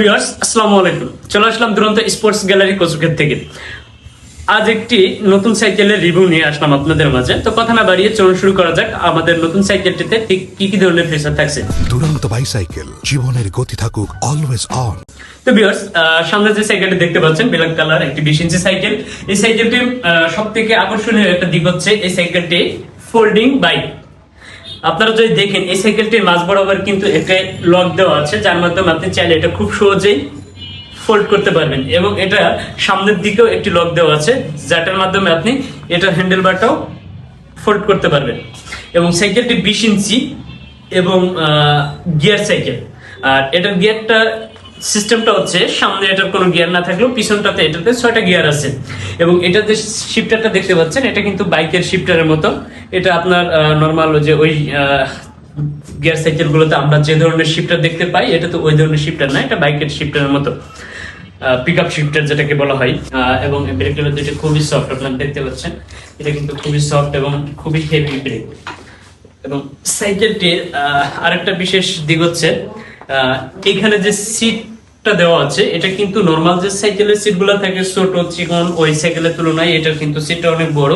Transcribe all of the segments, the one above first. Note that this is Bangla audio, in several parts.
ভিউয়ার্স আসসালামু আলাইকুম চলে আসলাম দুরন্ত স্পোর্টস গ্যালারি কোচুকের থেকে। আজ একটি নতুন সাইকেলের রিভিউ নিয়ে আসলাম আপনাদের মাঝে। তো কথা না বাড়িয়ে চলুন শুরু করা যাক। আমাদের নতুন সাইকেলটিতে ঠিক কি কি ধরনের ফিচার থাকছে? দুরন্ত বাইসাইকেল জীবনের গতি থাকুক অলওয়েজ অন তো ভিউয়ার্স সামনে যে সাইকেলটি দেখতে পাচ্ছেন ব্ল্যাক কালার একটি বিশ ইঞ্চি সাইকেল এই সাইকেলটির সব থেকে আকর্ষণীয় একটা দিক হচ্ছে এই সাইকেলটি ফোল্ডিং বাইক আপনারা যদি দেখেন, এই সাইকেলটির মাঝ বরাবর কিন্তু একটা লক দেওয়া আছে, যার মাধ্যমে আপনি চাইলে এটা খুব সহজেই ফোল্ড করতে পারবেন। এবং এটা সামনের দিকেও একটি লক দেওয়া আছে, যাটার মাধ্যমে আপনি এটা হ্যান্ডেল বারটাও ফোল্ড করতে পারবেন। এবং সাইকেলটি বিশ ইঞ্চি এবং গিয়ার সাইকেল আর এটার গিয়ারটা সিস্টেমটা হচ্ছে, সামনে এটার কোনো গিয়ার না থাকলেও পিছনটাতে এটাতে ছয়টা গিয়ার আছে। এবং এটাতে শিফটারটা দেখতে পাচ্ছেন, এটা কিন্তু বাইকের শিফটারের মতো। এটা আপনার নর্মাল যে ওই গিয়ার সাইকেল গুলোতে আমরা যে ধরনের শিফটার দেখতে পাই এটা তো ওই ধরনের শিফটার না, এটা বাইকের শিফটারের মতো। পিক আপ শিফটার যেটাকে বলা হয়। এবং ব্রেকগুলো দুটো খুবই সফট আপনারা দেখতে পাচ্ছেন। এটা কিন্তু খুবই সফট এবং খুবই হেভি ব্রেক এবং সাইকেলটির আরেকটা বিশেষ দিক হচ্ছে এখানে যে সিটটা দেওয়া আছে, এটা কিন্তু নর্মাল যে সাইকেলের সিটগুলো থাকে, ছোট, চিকন, ওই সাইকেলের তুলনায় এটার কিন্তু সিটটা অনেক বড়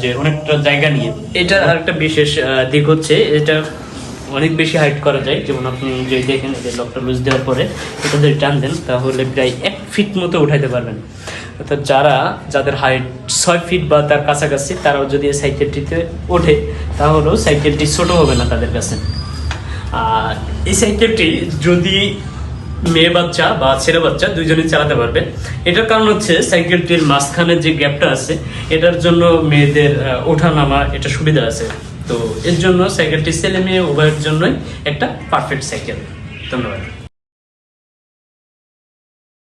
যে অনেকটা জায়গা নিয়ে। এটা আরেকটা বিশেষ দিক হচ্ছে, এটা অনেক বেশি হাইট করা যায়। যেমন আপনি যদি দেখেন যে লকটা লুজ দেওয়ার পরে এটা যদি টান দেন, তাহলে প্রায় এক ফিট মতো উঠাইতে পারবেন। অর্থাৎ যারা, যাদের হাইট ছয় ফিট বা তার কাছাকাছি, তারাও যদি সাইকেলটিতে ওঠে, তাহলেও সাইকেলটি ছোট হবে না তাদের কাছে। এই সাইকেলটি যদি মেয়ে বাচ্চা বা ছেলে বাচ্চা দুইজনই চালাতে পারবে। এটার কারণ হচ্ছে সাইকেলটির মাঝখানে যে গ্যাপটা আছে, এটার জন্য মেয়েদের ওঠা নামা এটা সুবিধা আছে। তো এর জন্য সাইকেলটি ছেলে মেয়ে উভয়ের জন্যই একটা পারফেক্ট সাইকেল। ধন্যবাদ।